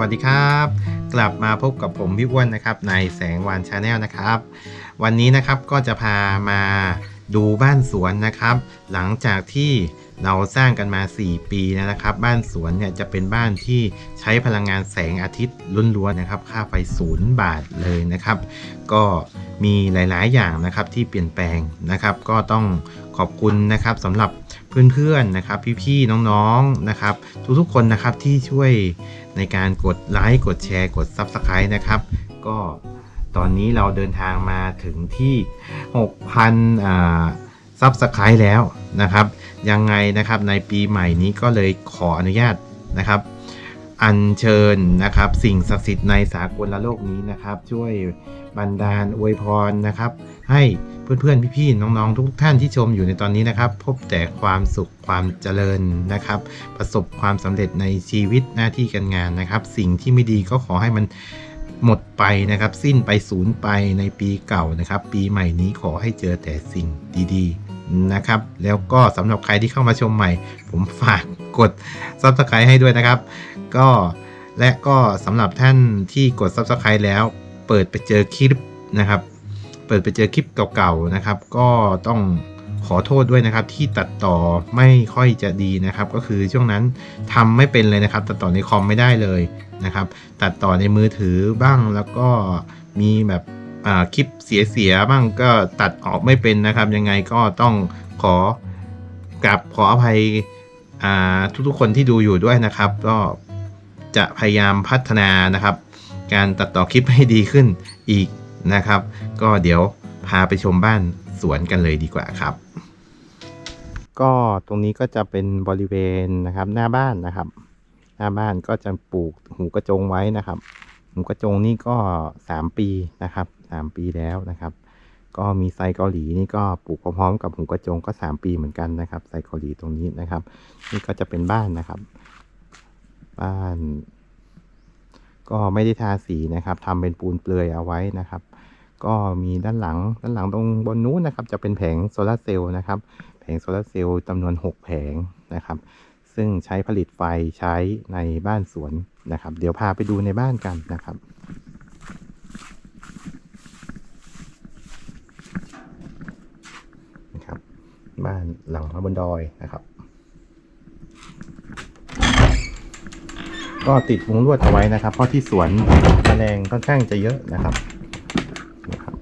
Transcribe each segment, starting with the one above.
วัสดีครับ กลับมาพบกับผมพี่อ้วนนะครับในแสงวานชาแนลนะครับ วันนี้นะครับก็จะพามาดูบ้านสวนนะครับ หลังจากที่เราสร้างกันมา 4 ปีแล้วนะครับ บ้านสวนเนี่ยจะเป็นบ้านที่ใช้พลังงานแสงอาทิตย์ล้วนๆนะครับ ค่าไฟศูนย์บาทเลยนะครับ ก็มีหลายๆอย่างนะครับที่เปลี่ยนแปลงนะครับ ก็ต้องขอบคุณนะครับสำหรับ เพื่อนๆนะครับ พี่ๆน้องๆนะครับ ทุกๆคนนะครับที่ช่วยในการกดไลค์กดแชร์กด Subscribe นะครับ ก็ตอนนี้เราเดินทางมาถึงที่ 6,000อ่า Subscribe แล้วนะครับ ยังไงนะครับในปีใหม่นี้ก็เลยขออนุญาตนะครับ อัญเชิญนะครับ สิ่งศักดิ์สิทธิ์ในสากลโลกนี้นะครับ ช่วยบันดาลอวยพรนะครับ ให้เพื่อนๆ พี่ๆ น้องๆ ทุกท่านที่ชมอยู่ในตอนนี้นะครับ พบแต่ความสุขความเจริญนะครับ ประสบความสำเร็จในชีวิตหน้าที่การงานนะครับ สิ่งที่ไม่ดีก็ขอให้มันหมดไปนะครับ สิ้นไปสูญไปในปีเก่านะครับ ปีใหม่นี้ขอให้เจอแต่สิ่งดีๆ นะครับ แล้วก็สำหรับใครที่เข้ามาชมใหม่ ผมฝากกด Subscribe ให้ด้วยนะครับ ก็และก็สำหรับท่านที่กด Subscribe แล้ว เปิดไปเจอคลิปนะครับ เปิดไปเจอคลิปเก่าๆนะครับ ก็ต้องขอโทษด้วยนะครับที่ตัดต่อไม่ค่อยจะดีนะครับ ก็คือช่วงนั้นทำไม่เป็นเลยนะครับ ตัดต่อในคอมไม่ได้เลยนะครับ ตัดต่อในมือถือบ้างแล้วก็มีแบบ คลิปเสียๆบ้างก็ตัดออกไม่เป็นนะครับ ยังไงก็ต้องขอกลับขออภัยอ่าทุกๆคนที่ดูอยู่ด้วยนะครับ ก็จะพยายามพัฒนานะครับ การตัดต่อคลิปให้ดีขึ้นอีกนะครับ ก็เดี๋ยวพาไปชมบ้านสวนกันเลยดีกว่าครับ ก็ตรงนี้ก็จะเป็นบริเวณนะครับหน้าบ้านนะครับ หน้าบ้านก็จะปลูกหูกระจงไว้นะครับ หูกระจงนี่ก็ 3 ปีนะครับ 3 ปีแล้วนะครับ ก็มีไซเกาหลีนี่ก็ปลูกพร้อมๆกับหูกระจงก็ 3 ปีเหมือนกันนะครับไซเกาหลีตรงนี้นะครับ นี่ก็จะเป็นบ้านนะครับ บ้าน ก็ไม่ได้ทาสีนะครับทำเป็นปูนเปลือยเอาไว้นะครับ ก็มีด้านหลังด้านหลังตรงบนนู้นนะครับ จะเป็นแผงโซลาร์เซลล์นะครับ แผงโซลาร์เซลล์จำนวน 6 แผงนะครับซึ่งใช้ผลิตไฟใช้ในบ้านสวนนะครับ เดี๋ยวพาไปดูในบ้านกันนะครับ บ้านหลังบนดอยนะครับ ก็ติดมุ้งลวดเอาไว้นะครับ เพราะที่สวนแมลงค่อนข้างจะเยอะนะครับนะครับ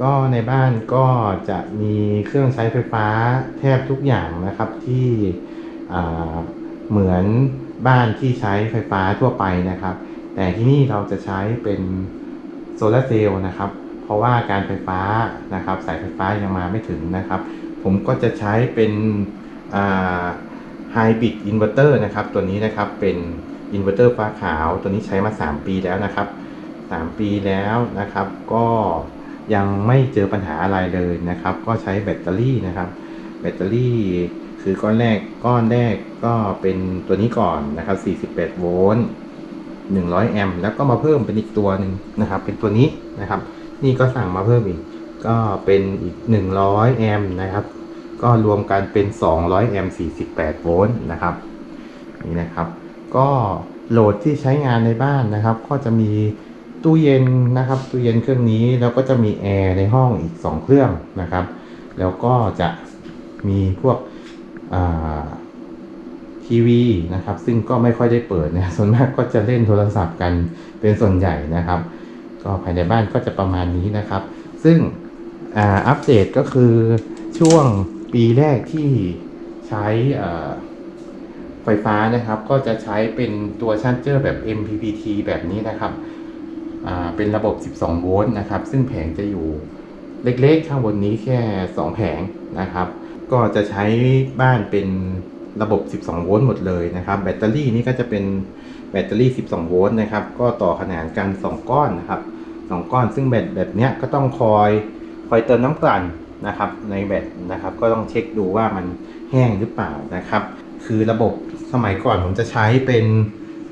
ก็ในบ้านก็จะมีเครื่องใช้ไฟฟ้าแทบทุกอย่างนะครับที่เหมือนบ้านที่ใช้ไฟฟ้าทั่วไปนะครับ แต่ที่นี่เราจะใช้เป็นโซลาเซลล์นะครับ เพราะว่าการไฟฟ้านะครับสายไฟฟ้ายังมาไม่ถึงนะครับ ผมก็จะใช้เป็นไฮบริดอินเวอร์เตอร์นะครับ ตัวนี้นะครับเป็นอินเวอร์เตอร์ฟ้าขาวตัวนี้ใช้มา 3 ปีแล้วนะครับ 3 ปีแล้วนะครับก็ยังไม่เจอปัญหาอะไรเลยนะครับ ก็ใช้แบตเตอรี่นะครับ แบตเตอรี่คือก้อนแรกก้อนแรกก็เป็นตัวนี้ก่อนนะครับ 48 โวลต์ 100 แอมป์แล้วก็มาเพิ่มเป็นอีกตัวหนึ่งนะครับ เป็นตัวนี้นะครับ นี่ก็สั่งมาเพิ่มอีก ก็เป็นอีก 100 แอมป์นะครับ ก็รวมกันเป็น 200 แอมป์48 โวลต์นะครับ นี่นะครับ ก็โหลดที่ใช้งานในบ้านนะครับ ก็จะมีตู้เย็นนะครับ ตู้เย็นเครื่องนี้แล้วก็จะมีแอร์ในห้องอีก 2 เครื่องนะครับ แล้วก็จะมีพวกทีวีนะครับ ซึ่งก็ไม่ค่อยได้เปิดนะส่วนมากก็จะเล่นโทรศัพท์กันเป็นส่วนใหญ่นะครับ ก็ภายในบ้านก็จะประมาณนี้นะครับ ซึ่งอัปเดตก็คือช่วงปีแรกที่ใช้ไฟฟ้านะครับ ก็จะใช้เป็นตัวชาร์จเจอร์แบบ MPPT แบบนี้นะครับเป็นระบบ 12 โวลต์นะครับ ซึ่งแผงจะอยู่เล็กๆ ข้างบนนี้แค่ 2 แผงนะครับ ก็จะใช้บ้านเป็นระบบ 12 โวลต์หมดเลยนะครับ แบตเตอรี่นี่ก็จะเป็นแบตเตอรี่ 12 โวลต์นะครับ ก็ต่อขนานกัน 2 ก้อนนะครับ 2ก้อน ซึ่งแบตแบบนี้ก็ต้องคอยคอยเติมน้ำกลั่นนะครับ ในแบตนะครับ ก็ต้องเช็คดูว่ามันแห้งหรือเปล่านะครับ คือระบบสมัยก่อนผมจะใช้เป็น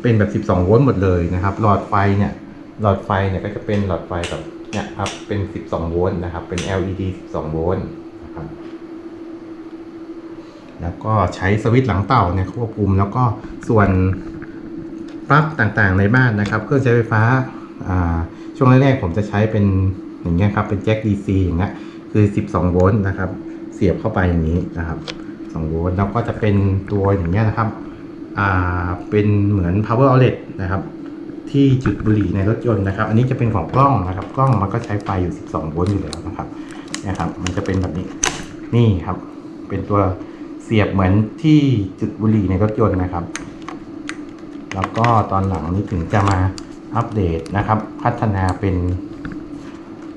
เป็นแบบ 12 โวลต์หมดเลยนะครับ หลอดไฟเนี่ยหลอดไฟเนี่ยก็จะเป็นหลอดไฟแบบเนี่ยครับเป็น 12 โวลต์นะครับ เป็น LED 12 โวลต์นะครับแล้วก็ใช้สวิตช์หลังเต่าเนี่ยควบคุมแล้วก็ส่วนปลั๊กต่างๆในบ้านนะครับ เครื่องใช้ไฟฟ้าอ่า ช่วงแรกๆผมจะใช้เป็นอย่างเงี้ยครับเป็นแจ็ค DC อย่างเงี้ยคือ 12 โวลต์นะครับ เสียบเข้าไปอย่างนี้นะครับ 2 โวลต์แล้วก็จะเป็นตัวอย่างเงี้ยนะครับอ่าเป็นเหมือน power outlet นะครับ ที่จุดบุหรี่ในรถยนต์นะครับ อันนี้จะเป็นของกล้องนะครับ กล้องมันก็ใช้ไฟอยู่ 12 โวลต์อยู่แล้วนะครับนะครับ มันจะเป็นแบบนี้นี่ครับ เป็นตัวเสียบเหมือนที่จุดบุหรี่ในรถยนต์นะครับ แล้วก็ตอนหลังนี้ถึงจะมา อัปเดตนะครับ พัฒนาเป็น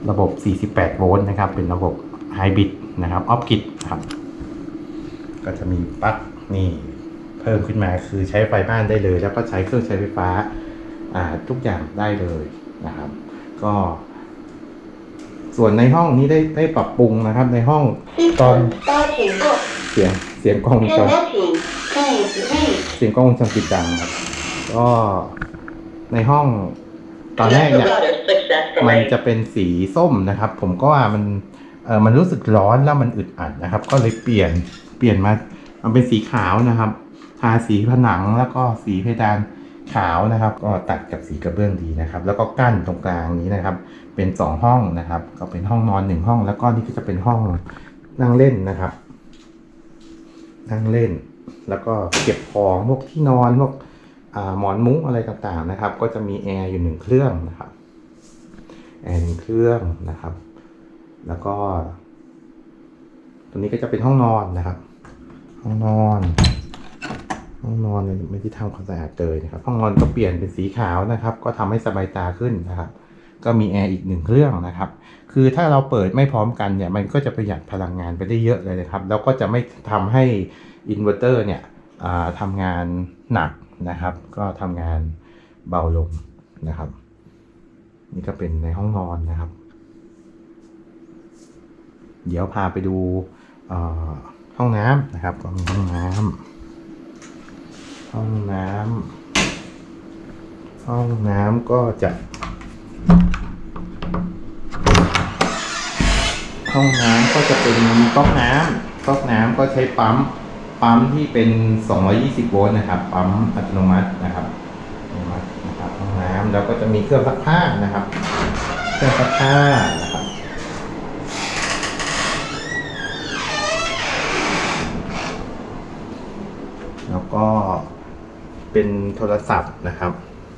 ระบบ 48 โวลต์นะครับ เป็นระบบไฮบริดนะครับออฟกิดครับ ก็จะมีปลั๊กนี่เพิ่มขึ้นมาคือใช้ไฟบ้านได้เลย แล้วก็ใช้เครื่องใช้ไฟฟ้าทุกอย่างได้เลยนะครับ ก็ ส่วนในห้องนี้ได้ได้ปรับปรุงนะครับ ในห้องตอนเสียงเสียงกล้องวงจรเสียงกล้องวงจรปิดดังครับ ก็ ในห้องตอนแรกเนี่ยมันจะเป็นสีส้มนะครับ ผมก็ว่ามันเออมันรู้สึกร้อนแล้วมันอึดอัดนะครับ ก็เลยเปลี่ยนเปลี่ยนมา มันเป็นสีขาวนะครับ ทาสีผนังแล้วก็สีเพดานขาวนะครับ ก็ตัดกับสีกระเบื้องดีนะครับ แล้วก็กั้นตรงกลางนี้นะครับ เป็นสองห้องนะครับ ก็เป็นห้องนอนหนึ่งห้อง แล้วก็นี่ก็จะเป็นห้องนั่งเล่นนะครับ นั่งเล่น แล้วก็เก็บของพวกที่นอนพวกอ่า หมอนมุ้งอะไรต่างๆนะครับ ก็จะมีแอร์อยู่หนึ่งเครื่องนะครับแอร์หนึ่งเครื่องนะครับ แล้วก็ ตรงนี้ก็จะเป็นห้องนอนนะครับ ห้องนอน ห้องนอนเนี่ยไม่ได้ทำความสะอาดเลยนะครับ ห้องนอนก็เปลี่ยนเป็นสีขาวนะครับ ก็ทำให้สบายตาขึ้นนะครับ ก็มีแอร์อีกหนึ่งเครื่องนะครับ คือถ้าเราเปิดไม่พร้อมกันเนี่ย มันก็จะประหยัดพลังงานไปได้เยอะเลยนะครับ แล้วก็จะไม่ทำให้อินเวอร์เตอร์เนี่ย ทำงานหนักนะครับ ก็ทำงานเบาลงนะครับ นี่ก็เป็นในห้องนอนนะครับ เดี๋ยวพาไปดูห้องน้ำนะครับก็มีห้องน้ำห้องน้ำห้องน้ำก็จะ ห้องน้ำก็จะเป็นก๊อกน้ำก๊อกน้ำก็ใช้ปั๊ม ปั๊มที่เป็น 220 โวลต์นะครับ ปั๊มอัตโนมัตินะครับอัตโนมัตินะครับห้องน้ำแล้วก็จะมีเครื่องซักผ้านะครับ เครื่องซักผ้านะครับแล้วก็เป็นโทรศัพท์นะครับ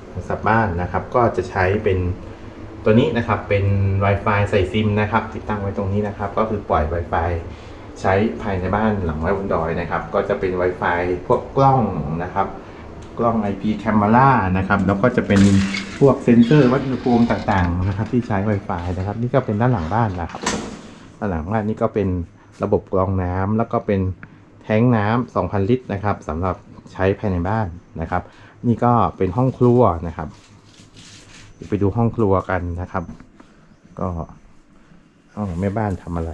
โทรศัพท์บ้านนะครับ ก็จะใช้เป็นตัวนี้นะครับเป็น Wi-Fi ใส่ซิมนะครับ ติดตั้งไว้ตรงนี้นะครับ ก็คือปล่อย Wi-Fi ใช้ภายในบ้านหลังไว้บนดอยนะครับ ก็จะเป็น Wi-Fi พวกกล้องนะครับ กล้อง IP Camera นะครับแล้วก็จะเป็นพวกเซ็นเซอร์วัดอุณหภูมิต่างๆ นะครับ ที่ใช้ Wi-Fi นะครับ นี่ก็เป็นด้านหลังบ้านนะครับด้านหลังบ้านนี่ก็เป็นระบบกรองน้ำแล้วก็เป็นแท้งน้ำ2,000 ลิตรนะครับสำหรับใช้ภายในบ้านนะครับ นี่ก็เป็นห้องครัวนะครับไปดูห้องครัวกันนะครับ ก็ห้องแม่บ้านทำอะไร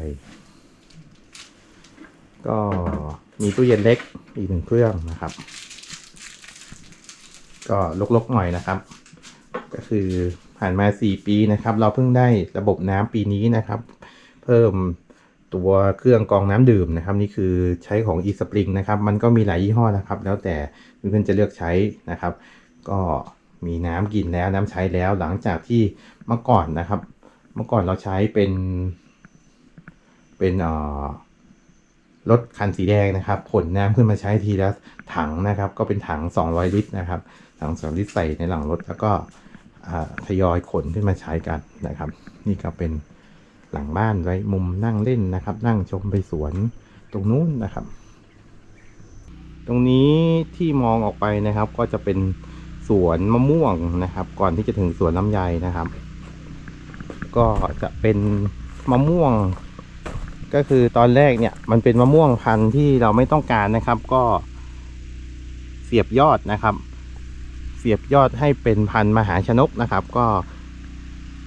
ก็มีตู้เย็นเล็กอีกหนึ่งเครื่องนะครับ ก็ลกๆหน่อยนะครับ ก็คือผ่านมา 4 ปีนะครับ เราเพิ่งได้ระบบน้ำปีนี้นะครับ เพิ่มตัวเครื่องกรองน้ำดื่มนะครับ นี่คือใช้ของ eSpring นะครับ มันก็มีหลายยี่ห้อนะครับ แล้วแต่เพื่อนๆจะเลือกใช้นะครับ ก็มีน้ำกินแล้วน้ำใช้แล้วหลังจากที่เมื่อก่อนนะครับ เมื่อก่อนเราใช้เป็น เป็นอ่อ รถคันสีแดงนะครับขนน้ำขึ้นมาใช้ทีละถังนะครับ ก็เป็นถัง 200 ลิตรนะครับ ถัง200ลิตรใส่ในหลังรถแล้วก็ทยอยขนขึ้นมาใช้กันนะครับ นี่ก็เป็นหลังบ้านไว้มุมนั่งเล่นนะครับ นั่งชมไปสวนตรงนู้นนะครับ ตรงนี้ที่มองออกไปนะครับ ก็จะเป็นสวนมะม่วงนะครับ ก่อนที่จะถึงสวนลำไยนะครับ ก็จะเป็นมะม่วง ก็คือตอนแรกเนี่ยมันเป็นมะม่วงพันธุ์ที่เราไม่ต้องการนะครับ ก็ เสียบยอดนะครับ เสียบยอดให้เป็นพันธุ์มหาชนกนะครับ ก็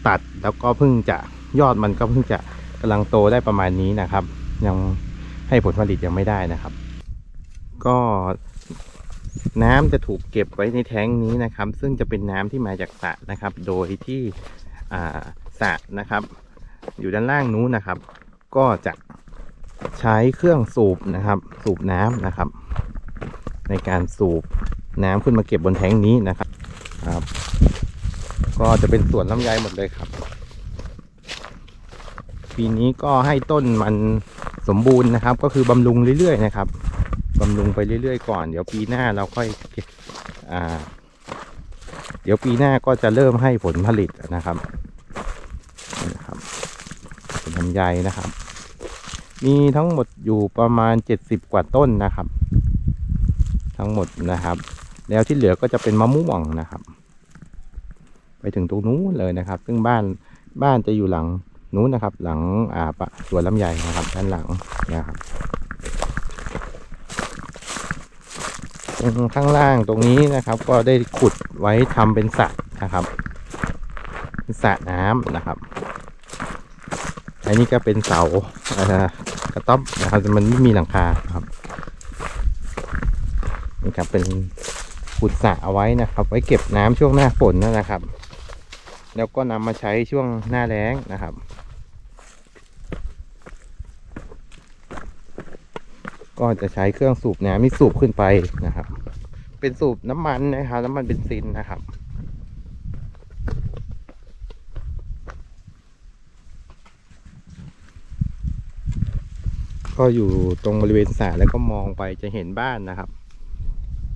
ตัดแล้วก็เพิ่งจะยอดมันก็เพิ่งจะกำลังโตได้ประมาณนี้นะครับ ยังให้ผลผลิตยังไม่ได้นะครับ ก็น้ำจะถูกเก็บไว้ในแท้งนี้นะครับ ซึ่งจะเป็นน้ำที่มาจากสระนะครับ โดยที่สระนะครับ อยู่ด้านล่างนู้นนะครับ ก็จะใช้เครื่องสูบนะครับ สูบน้ำนะครับ ในการสูบน้ำขึ้นมาเก็บบนแทงนี้นะครับครับ ก็จะเป็นสวนลำไยหมดเลยครับ ปีนี้ก็ให้ต้นมันสมบูรณ์นะครับ ก็คือบำรุงเรื่อยๆนะครับบำรุงไปเรื่อยๆก่อน เดี๋ยวปีหน้าเราค่อยอ่า เดี๋ยวปีหน้าก็จะเริ่มให้ผลผลิตนะครับนี่นะครับเป็นลำไยนะครับ มีทั้งหมดอยู่ประมาณเจ็ดสิบกว่าต้นนะครับ ทั้งหมดนะครับ แล้วที่เหลือก็จะเป็นมะม่วงนะครับ ไปถึงตรงนู้นเลยนะครับ ซึ่งบ้านบ้านจะอยู่หลังนู้นนะครับ หลังอ่าสวนลำไยนะครับ ด้านหลังนะครับตรงข้างล่างตรงนี้นะครับ ก็ได้ขุดไว้ทำเป็นสระนะครับสระน้ำนะครับ อันนี้ก็เป็นเสากระต๊อบนะครับมันไม่มีหลังคาครับนี่ครับเป็นขุดสระเอาไว้นะครับ ไว้เก็บน้ำช่วงหน้าฝนนะครับ แล้วก็นำมาใช้ช่วงหน้าแล้งนะครับก็จะใช้เครื่องสูบน้ำนี่สูบขึ้นไปนะครับ เป็นสูบน้ำมันนะครับ น้ำมันเบนซินนะครับ ก็อยู่ตรงบริเวณสระแล้วก็มองไปจะเห็นบ้านนะครับ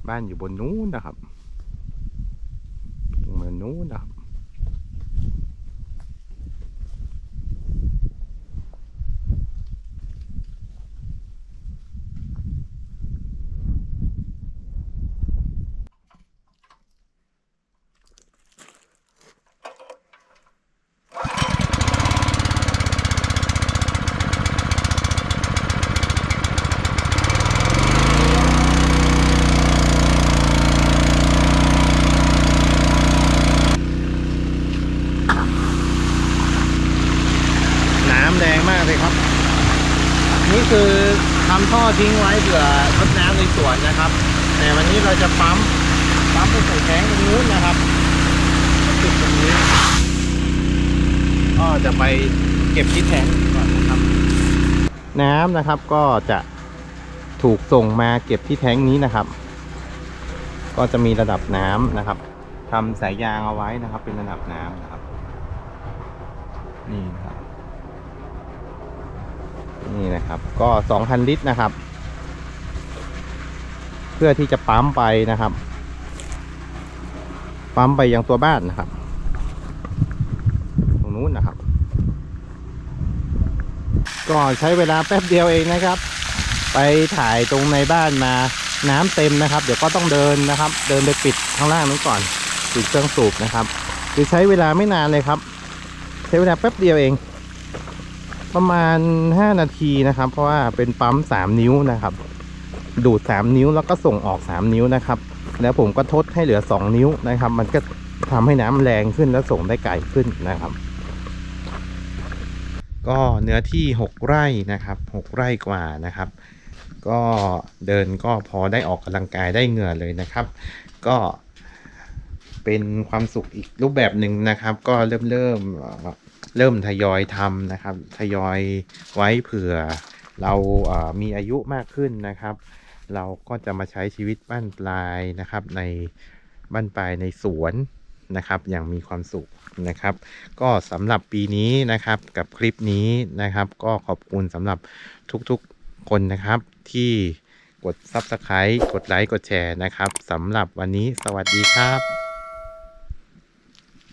บ้านอยู่บนนู้นนะครับ ตรงบนนู้นนะครับ น้ำแรงมากเลยครับ นี่คือทำท่อทิ้งไว้เผื่อรดน้ำในสวนนะครับ แต่วันนี้ เราจะปั๊มปั๊มไปใส่แทงตรงนู้นนะครับติดตรงนี้ก็จะไปเก็บที่แทงก่อนนะครับ น้ำนะครับก็จะถูกส่งมาเก็บที่แทงนี้นะครับ ก็จะมีระดับน้ำนะครับทำสายยางเอาไว้นะครับ เป็นระดับน้ำนะครับนี่นะครับนี่นะครับ ก็ 2,000 ลิตรนะครับ พื่อที่จะปั๊มไปนะครับ ปั๊มไปยังตัวบ้านนะครับ ตรงนู้นนะครับ ก็ใช้เวลาแป๊บเดียวเองนะครับ ไปถ่ายตรงในบ้านมาน้ำเต็มนะครับ เดี๋ยวก็ต้องเดินนะครับ เดินไปปิดข้างล่างนู้นก่อนปิดเครื่องสูบนะครับคือใช้เวลาไม่นานเลยครับ ใช้เวลาแป๊บเดียวเอง ประมาณ 5 นาทีนะครับ เพราะว่าเป็นปั๊ม 3 นิ้วนะครับ ดูด 3 นิ้วแล้วก็ส่งออก 3 นิ้วนะครับ แล้วผมก็ทดให้เหลือ 2 นิ้วนะครับ มันก็ทำให้น้ำแรงขึ้นแล้วส่งได้ไกลขึ้นนะครับ ก็เนื้อที่ 6 ไร่นะครับ 6 ไร่กว่านะครับ ก็เดินก็พอได้ออกกำลังกายได้เหงื่อเลยนะครับ ก็เป็นความสุขอีกรูปแบบหนึ่งนะครับ ก็เริ่มเริ่มเอ่อเริ่มทยอยทำนะครับ ทยอยไว้เผื่อเราเอ่อมีอายุมากขึ้นนะครับ เราก็จะมาใช้ชีวิตบ้านปลายนะครับ ในบ้านปลายในสวนนะครับ อย่างมีความสุขนะครับ ก็สำหรับปีนี้นะครับกับคลิปนี้นะครับ ก็ขอบคุณสำหรับทุกๆคนนะครับที่กด Subscribe กดไลค์กดแชร์นะครับสำหรับวันนี้สวัสดีครับ